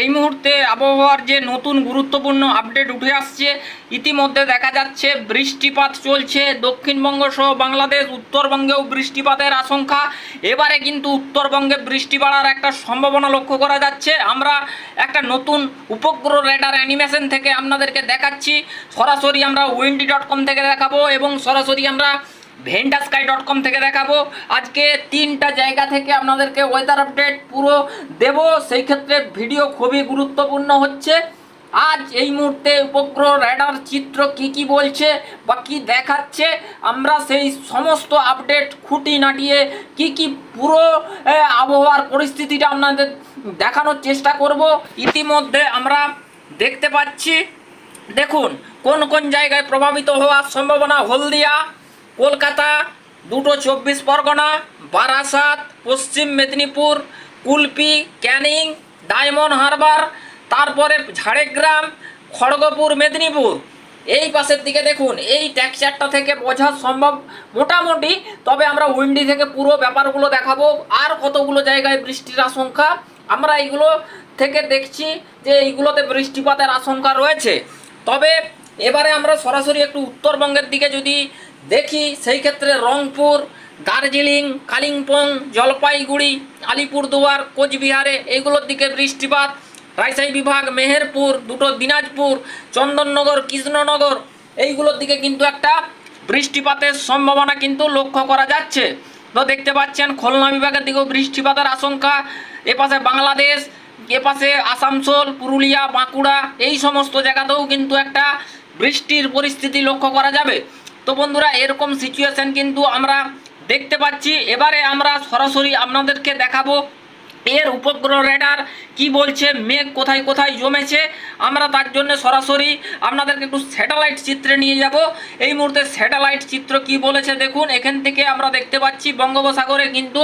এই মুহূর্তে আবহাওয়ার যে নতুন গুরুত্বপূর্ণ আপডেট উঠে আসছে, ইতিমধ্যে দেখা যাচ্ছে বৃষ্টিপাত চলছে। দক্ষিণবঙ্গ সহ বাংলাদেশ, উত্তরবঙ্গেও বৃষ্টিপাতের আশঙ্কা। এবারে কিন্তু উত্তরবঙ্গে বৃষ্টি বাড়ার একটা সম্ভাবনা লক্ষ্য করা যাচ্ছে। আমরা একটা নতুন উপগ্রহ রেডার অ্যানিমেশন থেকে আপনাদেরকে দেখাচ্ছি। সরাসরি আমরা উইন্ডি ডট কম থেকে দেখাবো এবং সরাসরি আমরা ভেন্টা স্কাই ডট কম থেকে দেখাবো। আজকে তিনটা জায়গা থেকে আপনাদেরকে ওয়েদার আপডেট পুরো দেব। সেই ক্ষেত্রে ভিডিও খুবই গুরুত্বপূর্ণ হচ্ছে। আজ এই মুহূর্তে উপগ্রহ রেডার চিত্র কি কি বলছে বা কি দেখাচ্ছে, আমরা সেই সমস্ত আপডেট খুঁটি নাটিয়ে কি কি পুরো আবহাওয়ার পরিস্থিতিটা আপনাদের দেখানোর চেষ্টা করব। ইতিমধ্যে আমরা দেখতে পাচ্ছি, দেখুন, কোন কোন জায়গায় প্রভাবিত হওয়ার সম্ভাবনা হলদিয়া কলকাতা, দুটো চব্বিশ পরগনা, বারাসাত, পশ্চিম মেদিনীপুর, কুলপি, ক্যানিং, ডায়মন্ড হারবার, তারপরে ঝাড়গ্রাম, খড়গপুর, মেদিনীপুর। এই পাশের দিকে দেখুন, এই টেক্সচারটা থেকে বোঝা সম্ভব মোটামুটি, তবে আমরা উইন্ডি থেকে পুরো ব্যাপারগুলো দেখাবো, আর কতগুলো জায়গায় বৃষ্টির আশঙ্কা। আমরা এইগুলো থেকে দেখছি যে এইগুলোতে বৃষ্টিপাতের আশঙ্কা রয়েছে। তবে এবারে আমরা সরাসরি একটু উত্তরবঙ্গের দিকে যদি দেখি, সেই ক্ষেত্রে রংপুর, দার্জিলিং, কালিম্পং, জলপাইগুড়ি, আলিপুরদুয়ার, কোচবিহারে এইগুলোর দিকে বৃষ্টিপাত। রাজশাহী বিভাগ, মেহেরপুর, দুটো দিনাজপুর, চন্দননগর, কৃষ্ণনগর, এইগুলোর দিকে কিন্তু একটা বৃষ্টিপাতের সম্ভাবনা কিন্তু লক্ষ্য করা যাচ্ছে। তো দেখতে পাচ্ছেন, খুলনা বিভাগের দিকেও বৃষ্টিপাতের আশঙ্কা। এপাশে বাংলাদেশ, এপাশে আসানসোল, পুরুলিয়া, বাঁকুড়া, এই সমস্ত জায়গাতেও কিন্তু একটা বৃষ্টির পরিস্থিতি লক্ষ্য করা যাবে। তো বন্ধুরা, এরকম সিচুয়েশন কিন্তু আমরা দেখতে পাচ্ছি। এবারে আমরা সরাসরি আপনাদেরকে দেখাবো এর উপগ্রহ রেডার কি বলছে, মেঘ কোথায় কোথায় জমেছে। আমরা তার জন্য সরাসরি আপনাদেরকে একটু স্যাটেলাইট চিত্রে নিয়ে যাব। এই মুহূর্তে স্যাটেলাইট চিত্র কি বলেছে দেখুন, এখান থেকে আমরা দেখতে পাচ্ছি বঙ্গোপসাগরে কিন্তু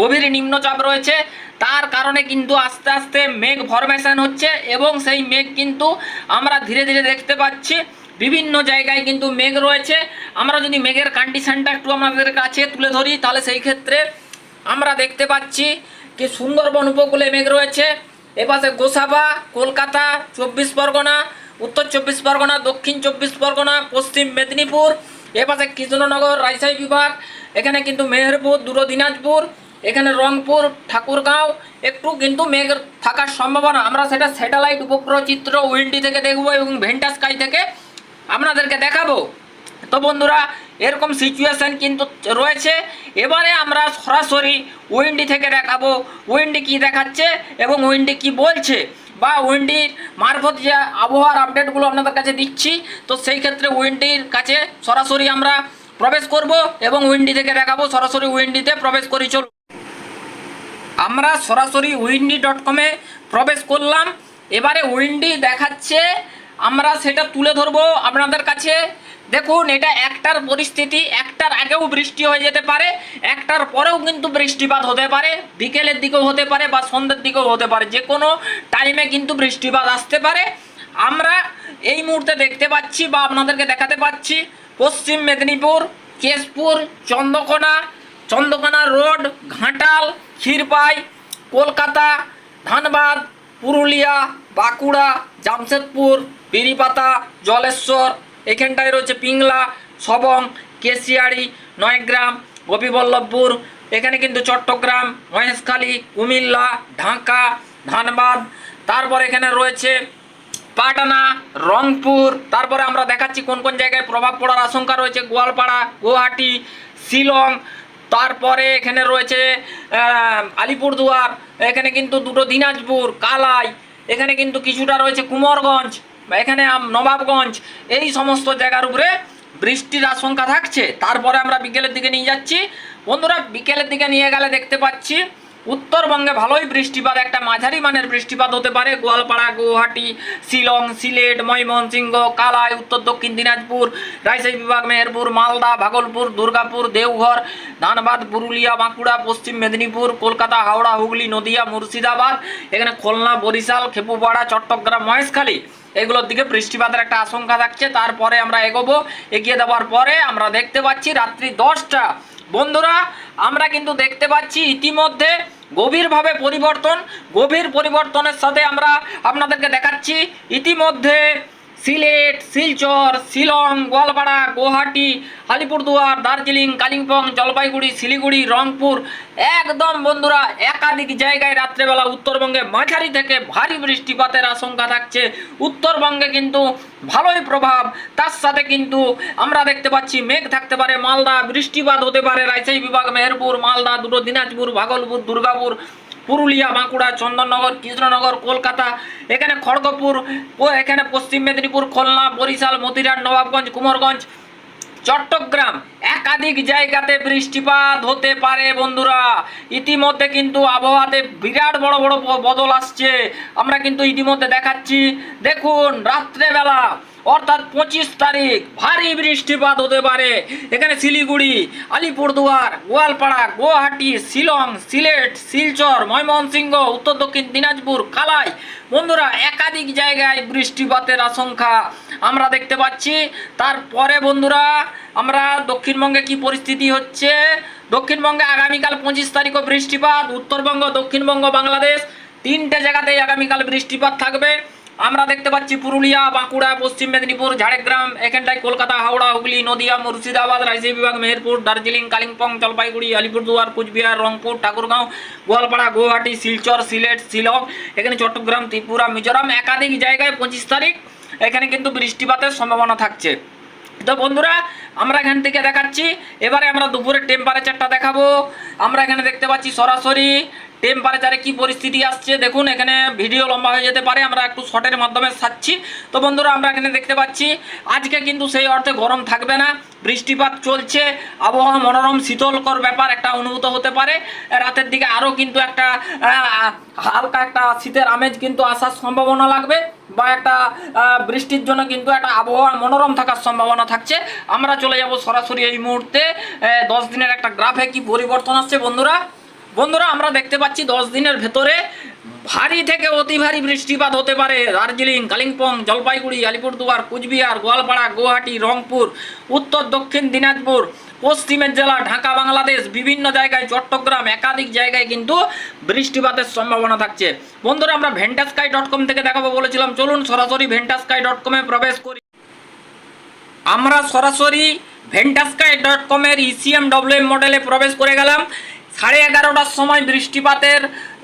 গভীর নিম্নচাপ রয়েছে। তার কারণে কিন্তু আস্তে আস্তে মেঘ ফরমেশন হচ্ছে এবং সেই মেঘ কিন্তু আমরা ধীরে ধীরে দেখতে পাচ্ছি। বিভিন্ন জায়গায় কিন্তু মেঘ রয়েছে। আমরা যদি মেঘের কন্ডিশনটা একটু আমাদের কাছে তুলে ধরি, তাহলে সেই ক্ষেত্রে আমরা দেখতে পাচ্ছি কি সুন্দরবন উপকূলে মেঘ রয়েছে। এপাশে গোসাবা, কলকাতা চব্বিশ পরগনা, উত্তর চব্বিশ পরগনা, দক্ষিণ চব্বিশ পরগনা, পশ্চিম মেদিনীপুর, এপাশে কৃষ্ণনগর, রাজশাহী বিভাগ, এখানে কিন্তু মেহেরপুর, দুটো দিনাজপুর এখানে রংপুর, ঠাকুরগাঁও, একটু কিন্তু মেঘ থাকার সম্ভাবনা। আমরা সেটা স্যাটেলাইট উপগ্রহ চিত্র উইন্ডি থেকে দেখব এবং ভেন্টা স্কাই থেকে আপনাদেরকে দেখাবো। তো বন্ধুরা, এরকম সিচুয়েশান কিন্তু রয়েছে। এবারে আমরা সরাসরি উইন্ডি থেকে দেখাবো। উইন্ডি কি দেখাচ্ছে এবং উইন্ডি কি বলছে বা উইন্ডির মারফত যে আবহাওয়ার আপডেটগুলো আপনাদের কাছে দিচ্ছি, তো সেই ক্ষেত্রে উইন্ডির কাছে সরাসরি আমরা প্রবেশ করব এবং উইন্ডি থেকে দেখাবো। সরাসরি উইন্ডিতে প্রবেশ করি, চলুন। আমরা সরাসরি উইন্ডি ডট কমে প্রবেশ করলাম। এবারে উইন্ডি দেখাচ্ছে, আমরা সেটা তুলে ধরবো আপনাদের কাছে। দেখুন, এটা একটার পরিস্থিতি, একটার আগেও বৃষ্টি হয়ে যেতে পারে, একটার পরেও কিন্তু বৃষ্টিপাত হতে পারে, বিকেলের দিকেও হতে পারে বা সন্ধ্যের দিকেও হতে পারে, যে কোনো টাইমে কিন্তু বৃষ্টিপাত আসতে পারে। আমরা এই মুহূর্তে দেখতে পাচ্ছি বা আপনাদেরকে দেখাতে পাচ্ছি, পশ্চিম মেদিনীপুর, কেশপুর, চন্দ্রকোনা চন্দ্রকোনা রোড, ঘাটাল, ক্ষীরপাই, কলকাতা, ধানবাদ, পুরুলিয়া, বাঁকুড়া, জামশেদপুর বিরিপাতা জলেশ্বর, এখানটায় রয়েছে পিংলা, সবং, কেশিয়াড়ি, নয়গ্রাম, গোপীবল্লভপুর, এখানে কিন্তু চট্টগ্রাম, মহেশখালী, কুমিল্লা, ঢাকা, ধানবাদ, তারপর এখানে রয়েছে পাটনা, রংপুর, তারপরে আমরা দেখাচ্ছি কোন কোন জায়গায় প্রভাব পড়ার আশঙ্কা রয়েছে, গোয়ালপাড়া, গুয়াহাটি, শিলং তারপরে এখানে রয়েছে আলিপুরদুয়ার, এখানে কিন্তু দুটো দিনাজপুর, কালাই, এখানে কিন্তু কিছুটা রয়েছে কুমোরগঞ্জ, এখানে নবাবগঞ্জ, এই সমস্ত জায়গার উপরে বৃষ্টির আশঙ্কা থাকছে। তারপরে আমরা বিকেলের দিকে নিয়ে যাচ্ছি। বন্ধুরা, বিকেলের দিকে নিয়ে গেলে দেখতে পাচ্ছি উত্তরবঙ্গে ভালোই বৃষ্টিপাত, একটা মাঝারি মানের বৃষ্টিপাত হতে পারে। গোয়ালপাড়া, গুয়াহাটি, শিলং, সিলেট, ময়মনসিংহ, কালাই, উত্তর দক্ষিণ দিনাজপুর রাজশাহী বিভাগ মেহেরপুর, মালদা, ভাগলপুর, দুর্গাপুর, দেওঘর, ধানবাদ, পুরুলিয়া, বাঁকুড়া, পশ্চিম মেদিনীপুর, কলকাতা, হাওড়া, হুগলি, নদিয়া, মুর্শিদাবাদ, এখানে খুলনা, বরিশাল, খেপুপাড়া, চট্টগ্রাম, মহেশখালী, এগুলোর দিকে বৃষ্টিপাতের একটা আশঙ্কা থাকছে। তারপরে আমরা এগোবো, এগিয়ে দেওয়ার পরে আমরা দেখতে পাচ্ছি রাত্রি দশটা। বন্ধুরা, আমরা কিন্তু দেখতে পাচ্ছি ইতিমধ্যে গভীরভাবে পরিবর্তন, গভীর পরিবর্তনের সাথে আমরা আপনাদেরকে দেখাচ্ছি। ইতিমধ্যে সিলেট, শিলচর, শিলং, গোয়ালপাড়া, গুয়াহাটি, আলিপুরদুয়ার, দার্জিলিং, কালিম্পং, জলপাইগুড়ি, শিলিগুড়ি, রংপুর। একদম বন্ধুরা, একাধিক জায়গায় রাত্রেবেলা উত্তরবঙ্গে মাঝারি থেকে ভারী বৃষ্টিপাতের আশঙ্কা থাকছে। উত্তরবঙ্গে কিন্তু ভালোই প্রভাব। তার সাথে কিন্তু আমরা দেখতে পাচ্ছি, মেঘ থাকতে পারে মালদা, বৃষ্টিপাত হতে পারে রাজশাহী বিভাগ, মেহেরপুর, মালদা, দুটো দিনাজপুর, ভাগলপুর, দুর্গাপুর পুরুলিয়া, বাঁকুড়া, চন্দননগর, কৃষ্ণনগর, কলকাতা, এখানে খড়গপুর এখানে পশ্চিম মেদিনীপুর, খুলনা, বরিশাল, মতিরাট, নবাবগঞ্জ, কুমারগঞ্জ, চট্টগ্রাম। একাধিক জায়গাতে বৃষ্টিপাত হতে পারে বন্ধুরা। ইতিমধ্যে কিন্তু আবহাওয়াতে বিরাট বড় বড় বদল আসছে। আমরা কিন্তু ইতিমধ্যে দেখাচ্ছি। দেখুন, রাত্রেবেলা অর্থাৎ পঁচিশ তারিখ, ভারী বৃষ্টিপাত হতে পারে। এখানে শিলিগুড়ি, আলিপুরদুয়ার, গোয়ালপাড়া, গুয়াহাটি, শিলং, সিলেট, শিলচর, ময়মনসিংহ, উত্তর দক্ষিণ দিনাজপুর কালাই বন্ধুরা, একাধিক জায়গায় বৃষ্টিপাতের আশঙ্কা আমরা দেখতে পাচ্ছি। তারপরে বন্ধুরা, আমরা দক্ষিণবঙ্গে কি পরিস্থিতি হচ্ছে? দক্ষিণবঙ্গে আগামীকাল পঁচিশ তারিখও বৃষ্টিপাত, উত্তরবঙ্গ, দক্ষিণবঙ্গ, বাংলাদেশ তিনটে জায়গাতেই আগামীকাল বৃষ্টিপাত থাকবে। আমরা দেখতে পাচ্ছি পুরুলিয়া, বাঁকুড়া, পশ্চিম মেদিনীপুর, ঝাড়গ্রাম, এখানটায় কলকাতা, হাওড়া, হুগলি, নদিয়া, মুর্শিদাবাদ, রাজশাহী বিভাগ, মেহেরপুর, দার্জিলিং, কালিম্পং, জলপাইগুড়ি, আলিপুরদুয়ার, কুচবিহার, রংপুর, ঠাকুরগাঁও, গোয়ালপাড়া, গুয়াহাটি, শিলচর, সিলেট, শিলং, এখানে চট্টগ্রাম, ত্রিপুরা, মিজোরাম, একাধিক জায়গায় পঁচিশ তারিখ, এখানে কিন্তু বৃষ্টিপাতের সম্ভাবনা থাকছে। তো বন্ধুরা, আমরা এখান থেকে দেখাচ্ছি, এবারে আমরা দুপুরের টেম্পারেচারটা দেখাবো। আমরা এখানে দেখতে পাচ্ছি সরাসরি টেম্পারেচারে কি পরিস্থিতি আসছে, দেখুন, এখানে ভিডিও লম্বা হয়ে যেতে পারে, আমরা একটু শর্টের মাধ্যমে সাচ্ছি তো বন্ধুরা, আমরা এখানে দেখতে পাচ্ছি, আজকে কিন্তু সেই অর্থে গরম থাকবে না, বৃষ্টিপাত চলছে, আবহাওয়া মনোরম, শীতলকর ব্যাপার একটা অনুভূত হতে পারে। রাতের দিকে আরও কিন্তু একটা হালকা একটা শীতের আমেজ কিন্তু আসার সম্ভাবনা লাগবে, বা একটা বৃষ্টির জন্য কিন্তু একটা আবহাওয়া মনোরম থাকার সম্ভাবনা থাকছে। আমরা চলে যাব সরাসরি এই মুহূর্তে দশ দিনের একটা গ্রাফে কি পরিবর্তন আসছে, বন্ধুরা? বন্ধুরা, আমরা দেখতে পাচ্ছি দশ দিনের ভেতরে ভারী থেকে অতি ভারী বৃষ্টিপাত হতে পারে। দার্জিলিং, কালিম্পং, জলপাইগুড়ি, আলিপুরদুয়ার, কুচবিহার, গোয়ালপাড়া, গুয়াহাটি, রংপুর, উত্তর, দক্ষিণ দিনাজপুর, পশ্চিমের জেলা, ঢাকা, বাংলাদেশ, বিভিন্ন জায়গায়, চট্টগ্রাম, একাধিক জায়গায় কিন্তু বৃষ্টিপাতের সম্ভাবনা থাকছে। বন্ধুরা, আমরা ভেন্টাস্কাই ডট কম থেকে দেখাবো বলেছিলাম। চলুন সরাসরি ভেন্টাস্কাই ডট কমে প্রবেশ করি। আমরা সরাসরি ভেন্টাস্কাই ডট কমের ইসিএম ডব্লিউএম মডেলে প্রবেশ করে গেলাম। সাড়ে এগারোটার সময় বৃষ্টিপাতের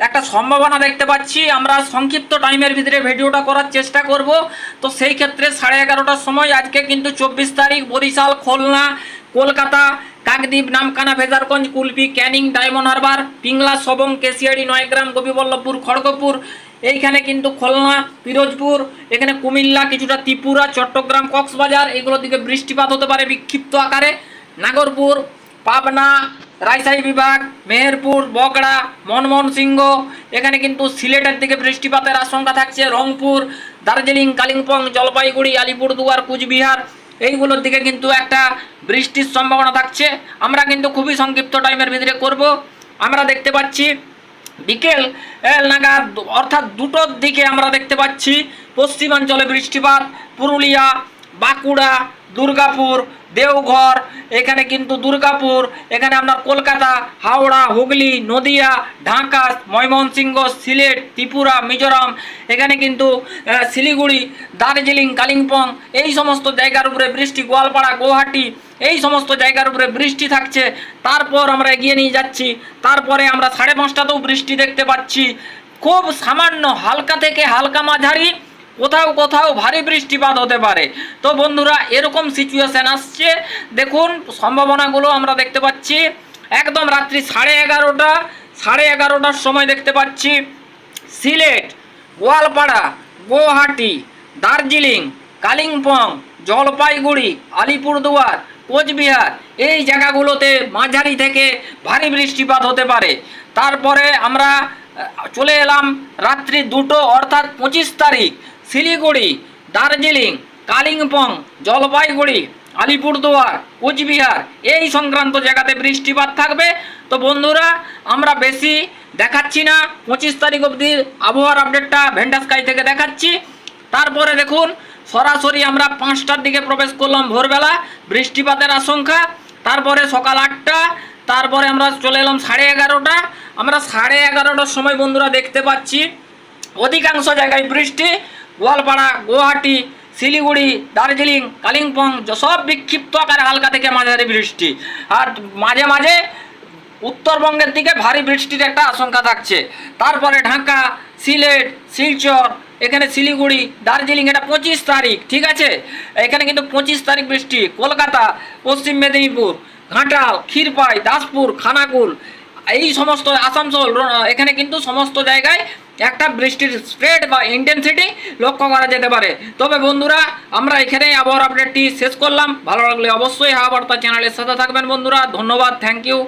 একটা সম্ভাবনা দেখতে পাচ্ছি। আমরা সংক্ষিপ্ত টাইমের ভিতরে ভিডিওটা করার চেষ্টা করব। তো সেই ক্ষেত্রে সাড়ে এগারোটার সময় আজকে কিন্তু চব্বিশ তারিখ, বরিশাল, খুলনা, কলকাতা, কাকদ্বীপ, নামকানা, ভেজারগঞ্জ, কুলপি, ক্যানিং, ডায়মন্ড হারবার, পিংলা সবং কেশিয়াড়ি নয়গ্রাম, গোপীবল্লভপুর, খড়গপুর, এইখানে কিন্তু খুলনা, পিরোজপুর, এখানে কুমিল্লা, কিছুটা ত্রিপুরা, চট্টগ্রাম, কক্সবাজার, এগুলোর দিকে বৃষ্টিপাত হতে পারে বিক্ষিপ্ত আকারে। নাগরপুর, পাবনা রাজশাহী বিভাগ, মেহেরপুর বগড়া মনমোহন সিংহ। এখানে কিন্তু সিলেটের দিকে বৃষ্টিপাতের আশঙ্কা থাকছে। রংপুর, দার্জিলিং, কালিম্পং, জলপাইগুড়ি, আলিপুরদুয়ার, কুচবিহার, এইগুলোর দিকে কিন্তু একটা বৃষ্টির সম্ভাবনা থাকছে। আমরা কিন্তু খুবই সংক্ষিপ্ত টাইমের ভিতরে করব। আমরা দেখতে পাচ্ছি বিকেল নাগাদ, অর্থাৎ দুটোর দিকে আমরা দেখতে পাচ্ছি পশ্চিমাঞ্চলে বৃষ্টিপাত। পুরুলিয়া, বাঁকুড়া, দুর্গাপুর দেওঘর, এখানে কিন্তু দুর্গাপুর, এখানে আপনার কলকাতা, হাওড়া, হুগলি, নদিয়া, ঢাকা, ময়মনসিংহ, সিলেট, ত্রিপুরা, মিজোরাম, এখানে কিন্তু শিলিগুড়ি, দার্জিলিং, কালিম্পং, এই সমস্ত জায়গার উপরে বৃষ্টি, গোয়ালপাড়া গুয়াহাটি এই সমস্ত জায়গার উপরে বৃষ্টি থাকছে। তারপর আমরা এগিয়ে নিয়ে যাচ্ছি। তারপরে আমরা সাড়ে পাঁচটাতেও বৃষ্টি দেখতে পাচ্ছি। খুব সামান্য হালকা থেকে হালকা মাঝারি কোথাও কোথাও ভারী বৃষ্টিপাত হতে পারে। তো বন্ধুরা, এরকম সিচুয়েশন আসছে। দেখুন, সম্ভাবনাগুলো আমরা দেখতে পাচ্ছি। একদম রাত্রি সাড়ে এগারোটা, সাড়ে এগারোটার সময় দেখতে পাচ্ছি। সিলেট, গোয়ালপাড়া, গুয়াহাটি, দার্জিলিং, কালিম্পং, জলপাইগুড়ি, আলিপুরদুয়ার, কোচবিহার এই জায়গাগুলোতে মাঝারি থেকে ভারী বৃষ্টিপাত হতে পারে। তারপরে আমরা চলে এলাম রাত্রি দুটো অর্থাৎ পঁচিশ তারিখ। শিলিগুড়ি, দার্জিলিং, কালিম্পং, জলপাইগুড়ি, আলিপুরদুয়ার, কোচবিহার এই সংক্রান্ত জায়গাতে বৃষ্টিপাত থাকবে। তো বন্ধুরা, আমরা বেশি দেখাচ্ছি না। পঁচিশ তারিখ অবধি আবহাওয়ার আপডেটটা ভেন্টাস্কাই থেকে দেখাচ্ছি। তারপরে দেখুন, সরাসরি আমরা পাঁচটার দিকে প্রবেশ করলাম ভোরবেলা, বৃষ্টিপাতের আশঙ্কা। তারপরে সকাল আটটা, তারপরে আমরা চলে এলাম সাড়ে এগারোটা। আমরা সাড়ে এগারোটার সময় বন্ধুরা দেখতে পাচ্ছি, অধিকাংশ জায়গায় বৃষ্টি। গোয়ালপাড়া, গুয়াহাটি, শিলিগুড়ি, দার্জিলিং, কালিম্পং সব বিক্ষিপ্ত আকারে হালকা থেকে মাঝারি বৃষ্টি। আর মাঝে মাঝে উত্তরবঙ্গের দিকে ভারী বৃষ্টির একটা আশঙ্কা থাকছে। তারপরে ঢাকা, সিলেট, শিলচর, এখানে শিলিগুড়ি, দার্জিলিং, এটা পঁচিশ তারিখ, ঠিক আছে? এখানে কিন্তু পঁচিশ তারিখ বৃষ্টি। কলকাতা, পশ্চিম মেদিনীপুর, ঘাটাল, ক্ষীরপাই, দাসপুর, খানাকুল এই সমস্ত আসানসোল এখানে কিন্তু সমস্ত জায়গায় একটা বৃষ্টির স্প্রেড বা ইন্টেন্সিটি লক্ষ্য করা যেতে পারে। তবে বন্ধুরা, আমরা এখানেই আবহাওয়ার আপডেটটি শেষ করলাম। ভালো লাগলে অবশ্যই হাওয়া বার্তা চ্যানেলের সাথে থাকবেন বন্ধুরা। ধন্যবাদ থ্যাংক ইউ